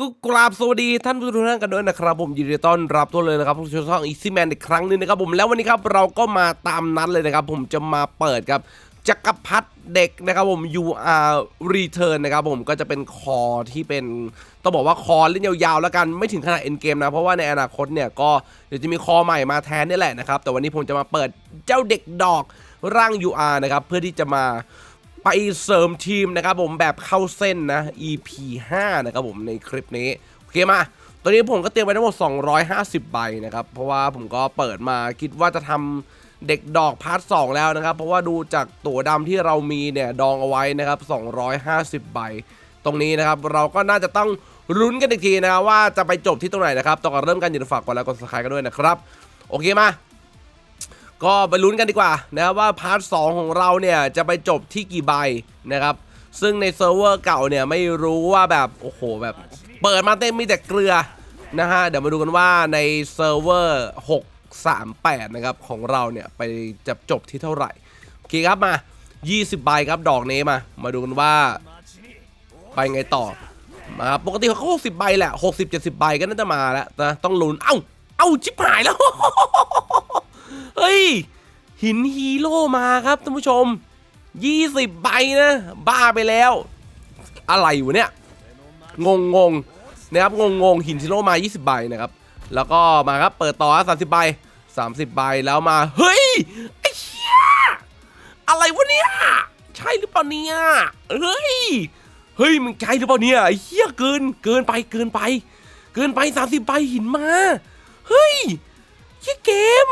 ก็กราบสวัสดีท่านผู้ชมทุกท่านกันด้วยนะครับผมยินดีต้อนรับทุกเลยนะครับผู้ชมช่องอีซี่แมนอีกครั้งนึงนะครับผมแล้ววันนี้ครับเราก็มาตามนัดเลยนะครับผมจะมาเปิดครับจักรพรรดิเด็กนะครับผม UR Return นะครับผมก็จะเป็นคอที่เป็นต้องบอกว่าคอเล่นยาวๆ แล้วกันไม่ถึงขนาดเอ็นเกมนะ เพราะว่าในอนาคตเนี่ยก็เดี๋ยวจะมีคอใหม่มาแทนนี่แหละนะครับ แต่วันนี้ผมจะมาเปิดเจ้าเด็กดอกร่าง UR นะครับเพื่อที่จะมา ไปเสริมทีมนะครับผมแบบเข้าเส้นนะ EP 5 นะครับผมในคลิปนี้ โอเคมาตัวนี้ผมก็เตรียมไว้ทั้งหมด 250 ใบนะครับ เพราะว่าผมก็เปิดมาคิดว่าจะทำเด็กดอกพาร์ท 2 แล้วนะครับ เพราะว่าดูจากตัวดำที่เรามีเนี่ยดองเอาไว้นะครับ 250 ใบ ตรงนี้นะครับเราก็น่าจะต้องลุ้นกันอีกทีนะครับว่าจะไปจบที่ตรงไหนนะครับต่อก่อนเริ่มกันอย่าลืมฝากกดไลค์กด subscribe กันด้วยนะครับ โอเคมา ก็ไปลุ้นกันดีกว่านะครับว่าพาร์ทสของเราเนี่ยจะไปจบที่กี่ใบนะครับ ซึ่งในเซิร์ฟเวอร์เก่าเนี่ยไม่รู้ว่าแบบโอ้โหแบบเปิดมาเต็มมีแต่เกลือนะฮะเดี๋ยวมาดูกันว่าในเซิร์ฟเวอร์638 นะครับของเราเนี่ยไปจะจบที่เท่าไหร่โอเคครับมา 20 ใบครับดอกนี้มา มาดูกันว่าไปไงต่อมาปกติเขาหกสิบใบแหละหกสิบเจ็ดสิบใบก็น่าจะมาแล้วนะต้องลุ้นเอ้าเอ้าชิบหายแล้ว เฮ้ย หินฮีโร่มาครับท่านผู้ชม 20 ใบนะ บ้าไปแล้ว อะไรวะเนี่ย งงงงนะครับ งงงงหินฮีโร่มา 20 ใบนะครับ แล้วก็มาครับ เปิดต่อสามสิบใบ30ใบแล้วมา เฮ้ย ไอ้เหี้ย อะไรวะเนี่ย ใช่หรือเปล่าเนี่ย เฮ้ย เฮ้ย มึงใจหรือเปล่าเนี่ย ไอ้เหี้ยเกิน เกินไป เกินไป เกินไป30ใบหินมา เฮ้ยเหี้ยเกม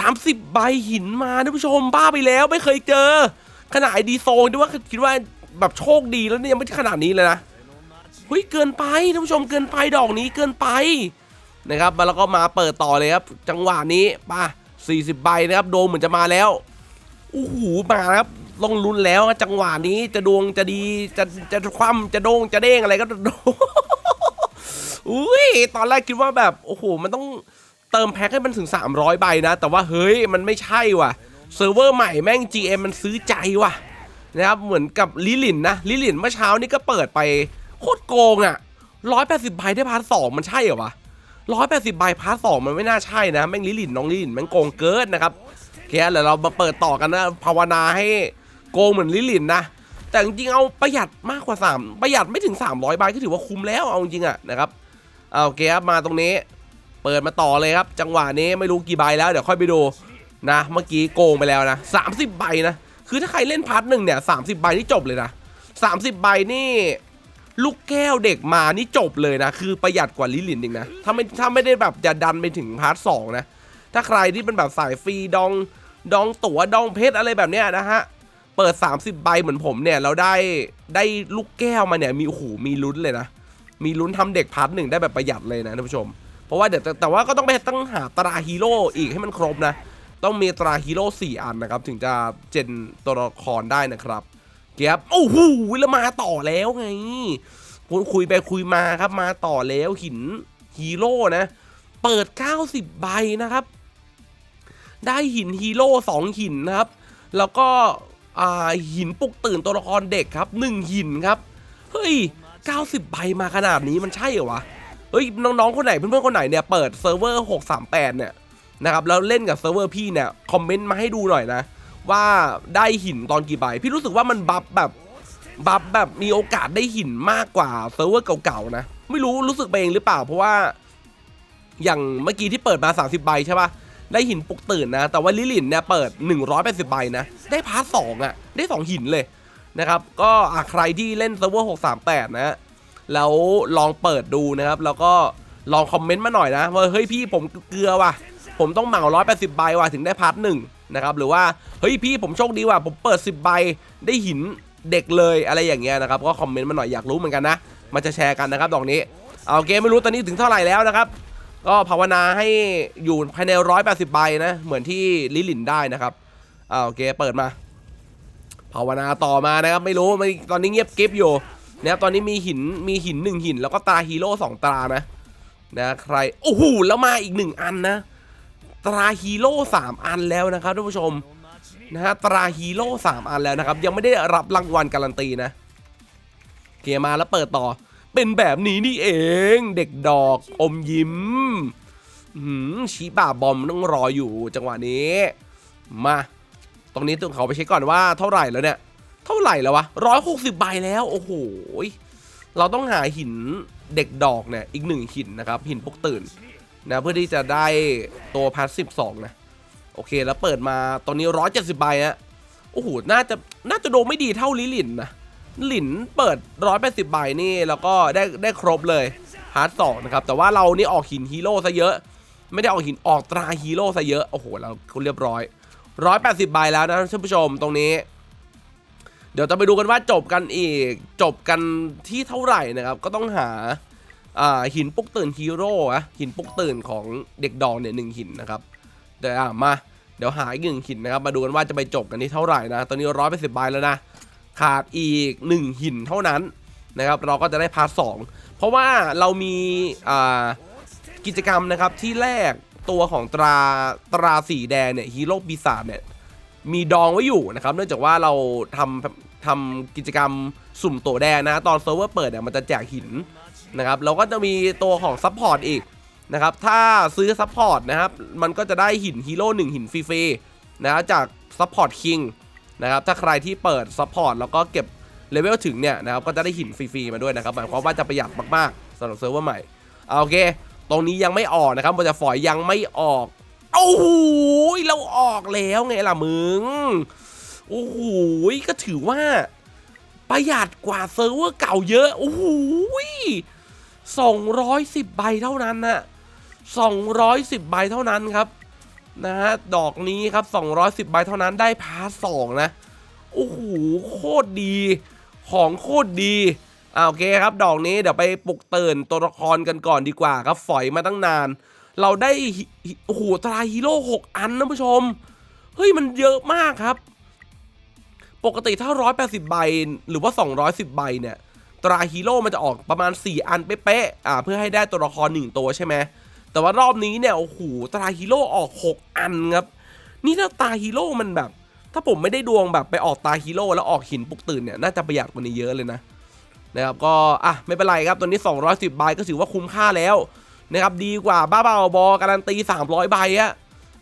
30 ใบหินมาท่านผู้ชมบ้าไปแล้วไม่เคยเจอ ขนาดดีโซนด้วยว่าคิดว่าแบบโชคดีแล้วเนี่ยไม่ใช่ขนาดนี้เลยนะเฮ้ยเกินไปท่านผู้ชมเกินไปดอกนี้เกินไปนะครับแล้วก็มาเปิดต่อเลยครับ จังหวะนี้ป่ะ40 ใบนะครับโดมเหมือนจะมาแล้วโอ้โหมาครับลงลุ้นแล้วจังหวะนี้จะดวงจะดีจะจะคว่ำจะโดงจะเด้งอะไรก็โดอุ้ยตอนแรกคิดว่าแบบโอ้โหมันต้อง เติมแพ็คให้มันถึง 300 ใบนะ แต่ว่าเฮ้ยมันไม่ใช่ว่ะเซิร์ฟเวอร์ใหม่แม่ง GM มันซื้อใจว่ะนะครับเหมือนกับลิลินนะลิลินเมื่อเช้านี่ก็เปิดไปโคตรโกงอะ่ะ180ใบได้พาร์ทสองมันใช่เหรอวะ180ใบพาร์ทสองมันไม่น่าใช่นะแม่งลิลินน้องลิลินแม่งโกงเกินนะครับโอเคเดี๋ยวเรามาเปิดต่อกันนะภาวนาให้โกงเหมือนลิลินนะแต่จริงๆเอาประหยัดมากกว่า 3 ประหยัดไม่ถึง 300ใบก็ถือว่าคุ้มแล้วเอาจริงอะนะครับเอาโอเคครับมาตรงนี้ เปิดมาต่อเลยครับ จังหวะนี้ไม่รู้กี่ใบแล้วเดี๋ยวค่อยไปดูนะ เมื่อกี้โกงไปแล้วนะ 30 ใบนะ คือถ้าใครเล่นพาร์ทหนึ่งเนี่ย30ใบนี่จบเลยนะ 30 ใบนี่ ลูกแก้วเด็กมานี่จบเลยนะ คือประหยัดกว่าลิลินอีกนะถ้าไม่ถ้าไม่ได้แบบจะดันไปถึงพาร์ทสองนะ ถ้าใครที่เป็นแบบสายฟรีดองดองตั๋วดองเพชรอะไรแบบเนี้ยนะฮะเปิด 30 ใบเหมือนผมเนี่ย เราได้ได้ลูกแก้วมาเนี่ยมีโอ้โหมีลุ้นเลยนะ มีลุ้นทำเด็กพาร์ทหนึ่งได้แบบประหยัดเลยนะท่านผู้ชม ราะว่าเดี๋ยวแต่แต่ว่าก็ต้องไปตั้งหาตราฮีโร่อีกให้มันครบนะ ต้องมีตราฮีโร่สี่อันนะครับ ถึงจะเจนตัวละครได้นะครับเกียบโอ้โหแล้วมาต่อแล้วไงคุยคุยไปคุยมาครับมาต่อแล้วหินฮีโร่นะ เปิด 90 ใบนะครับ ได้หินฮีโร่สองหินนะครับ แล้วก็หินปลุกตื่นตัวละครเด็กครับหนึ่งหินครับ เฮ้ย 90 ใบมาขนาดนี้มันใช่เหรอวะ เฮ้ยน้องๆคนไหนเพื่อนๆคนไหนเนี่ยเปิดเซิร์ฟเวอร์638เนี่ยนะครับแล้วเล่นกับเซิร์ฟเวอร์พี่เนี่ยคอมเมนต์มาให้ดูหน่อยนะว่าได้หินตอนกี่ใบพี่รู้สึกว่ามันบัฟแบบบัฟแบบมีโอกาสได้หินมากกว่าเซิร์ฟเวอร์เก่าๆนะไม่รู้รู้สึกไปเองหรือเปล่า เพราะว่า อย่างเมื่อกี้ที่เปิดมา 30 ใบใช่ปะได้หินปลุกตื่นนะ แต่ว่าลิลินเนี่ยเปิด 180 ใบนะ ได้พาร์ทสองอะได้ 2 หินเลยนะครับ ก็อะใครที่เล่นเซิร์ฟเวอร์ 638 นะ แล้วลองเปิดดูนะครับ แล้วก็ลองคอมเมนต์มาหน่อยนะว่าเฮ้ยพี่ผมเกลือว่ะ ผมต้องเหมา180ใบว่ะถึงได้พาร์ทหนึ่งนะครับหรือว่าเฮ้ยพี่ผมโชคดีว่ะผมเปิด10ใบได้หินเด็กเลยอะไรอย่างเงี้ยนะครับก็คอมเมนต์มาหน่อยอยากรู้เหมือนกันนะมาจะแชร์กันนะครับดอกนี้เอาโอเคไม่รู้ตอนนี้ถึงเท่าไหร่แล้วนะครับ ก็ภาวนาให้อยู่ภายใน180ใบนะเหมือนที่ลิลินได้นะครับเอาโอเคเปิดมา ภาวนาต่อมานะครับไม่รู้ตอนนี้เงียบกิฟอยู่ นะครับตอนนี้มีหินมีหินหนึ่งหิน แล้วก็ตราฮีโร่สองตรานะนะใครโอ้โหแล้วมาอีกหนึ่งอันนะ ตราฮีโร่สามอันแล้วนะครับท่านผู้ชมนะฮะตราฮีโร่สามอันแล้วนะครับ ยังไม่ได้รับรางวัลการันตีนะเคมาแล้วเปิดต่อ เป็นแบบนี้นี่เอง เด็กดอกอมยิ้มหืมชีบาบอมต้องรออยู่จังหวะนี้ มา ตรงนี้ต้องเขาไปเช็คก่อนว่าเท่าไหร่แล้วเนี่ย เท่าไหร่แล้ววะร้อยหกสิบใบแล้ว โอ้โห เราต้องหาหินเด็กดอกเนี่ยอีกหนึ่งหินนะครับ หินพวกตื่นนะเพื่อที่จะได้ตัวพาสสิบสองนะ โอเคแล้วเปิดมาตอนนี้ร้อยเจ็ดสิบใบอะโอ้โห น่าจะน่าจะโดไม่ดีเท่าลิลินนะหลินเปิดร้อยแปดสิบใบนี่แล้วก็ได้ได้ครบเลยพาร์ทสองนะครับแต่ว่าเรานี่ออกหินฮีโร่ซะเยอะ ไม่ได้ออกหินออกตราฮีโร่ซะเยอะ โอ้โหเราเรียบร้อยร้อยแปดสิบใบแล้วนะท่านผู้ชมตรงนี้ เดี๋ยวจะไปดูกันว่าจบกันอีก จบกันที่เท่าไหร่นะครับ ก็ต้องหาหินปุกตื่นฮีโร่อะหินปุกตื่นของเด็กดองเนี่ยหนึ่งหินนะครับเดี๋ยวอะมาเดี๋ยวหาอีกหนึ่งหินนะครับ มาดูกันว่าจะไปจบกันที่เท่าไหร่นะ ตอนนี้ร้อยแปดสิบใบแล้วนะขาดอีกหนึ่งหินเท่านั้นนะครับ เราก็จะได้พาร์ทสองเพราะว่าเรามีกิจกรรมนะครับที่แรกตัวของตราตราสีแดงเนี่ยฮีโร่ปีศาจเนี่ย มีดองไว้อยู่นะครับ เนื่องจากว่าเราทำทำกิจกรรมสุ่มตัวแดงนะ ตอนเซิร์ฟเวอร์เปิดเนี่ยมันจะแจกหินนะครับแล้วก็จะมีตัวของซัพพอร์ตอีกนะครับถ้าซื้อซัพพอร์ตนะครับมันก็จะได้หินฮีโร่หนึ่งหินฟรีๆนะจากซัพพอร์ตคิงนะครับถ้าใครที่เปิดซัพพอร์ตแล้วก็เก็บเลเวลถึงเนี่ยนะครับก็จะได้หินฟรีๆมาด้วยนะครับหมายความว่าจะประหยัดมากๆสำหรับเซิร์ฟเวอร์ใหม่โอเค ตรงนี้ยังไม่ออกนะครับมันจะฝอยยังไม่ออกโอ้โห ออกแล้วไงล่ะมึง โอ้โหก็ถือว่า ประหยัดกว่าเซิร์ฟเวอร์เก่าเยอะ โอ้โหสองร้อยสิบใบเท่านั้นนะสองร้อยสิบใบเท่านั้นครับ นะฮะ ดอกนี้ครับสองร้อยสิบใบเท่านั้นได้พาร์ทสองนะ โอ้โห โคตรดี ของโคตรดีอ่าโอเคครับ ดอกนี้เดี๋ยวไปปลุกเตื่นตัวละครกันก่อนดีกว่าครับ ฝอยมาตั้งนาน เราได้โอ้โหตราฮีโร่หกอันนะผู้ชม เฮ้ยมันเยอะมากครับ ปกติถ้า 180 ใบ หรือว่า 210 ใบเนี่ย ตราฮีโร่มันจะออกประมาณ 4 อันเป๊ะๆอ่าเพื่อให้ได้ตัวละคร 1 ตัวใช่ไหมแต่ว่ารอบนี้เนี่ย โอ้โห ตราฮีโร่ออก 6 อันครับ นี่ถ้าตราฮีโร่มันแบบ ถ้าผมไม่ได้ดวงแบบไปออกตราฮีโร่แล้วออกหินปลุกตื่นเนี่ย น่าจะประหยัดกว่านี้เยอะเลยนะ นะครับ ก็ อะ ไม่เป็นไรครับ ตัวนี้ 210 ใบก็ถือว่าคุ้มค่าแล้ว นะครับดีกว่าบ้าบาบอการันตี 300 ใบอะ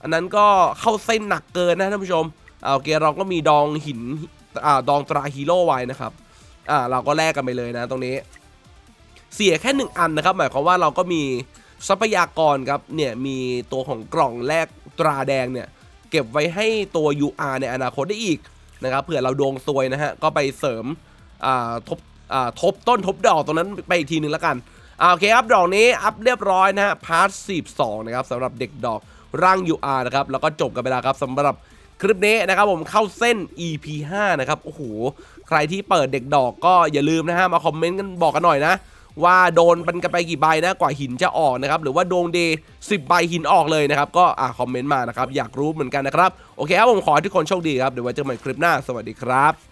อันนั้นก็เข้าเส้นหนักเกินนะท่านผู้ชมอ่าโอเคเราก็มีดองหินอ่าดองตราฮีโร่ไว้นะครับอ่าเราก็แลกกันไปเลยนะตรงนี้ เสียแค่หนึ่งอันนะครับ หมายความว่าเราก็มีทรัพยากรครับเนี่ยมีตัวของกล่องแลกตราแดงเนี่ยเก็บไว้ให้ตัว UR ในอนาคตได้อีกนะครับเผื่อเราดวงซวยนะฮะก็ไปเสริมอ่าทบอ่าทบต้นทบดอกตรงนั้นไปอีกทีหนึ่งแล้วกัน โอเคครับดอกนี้อัพเรียบร้อยนะฮะพาร์ท42นะครับสำหรับเด็กดอกร่าง UR นะครับแล้วก็จบกันไปแล้วครับสำหรับคลิปนี้นะครับผมเข้าเส้น EP 5นะครับโอ้โหใครที่เปิดเด็กดอกก็อย่าลืมนะฮะมาคอมเมนต์กันบอกกันหน่อยนะ ว่าโดนมันกันไปกี่ใบนะกว่าหินจะออกนะครับหรือว่าโดงเดย์สิบใบหินออกเลยนะครับก็อ่าคอมเมนต์มานะครับอยากรู้เหมือนกันนะครับโอเคครับผมขอให้ทุกคนโชคดีครับเดี๋ยวไว้เจอกันใหม่คลิปหน้าสวัสดีครับ